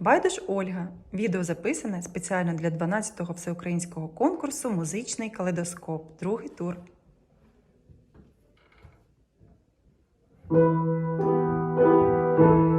Байдуш Ольга. Відео записане спеціально для 12-го всеукраїнського конкурсу Музичний калейдоскоп. Другий тур. Thank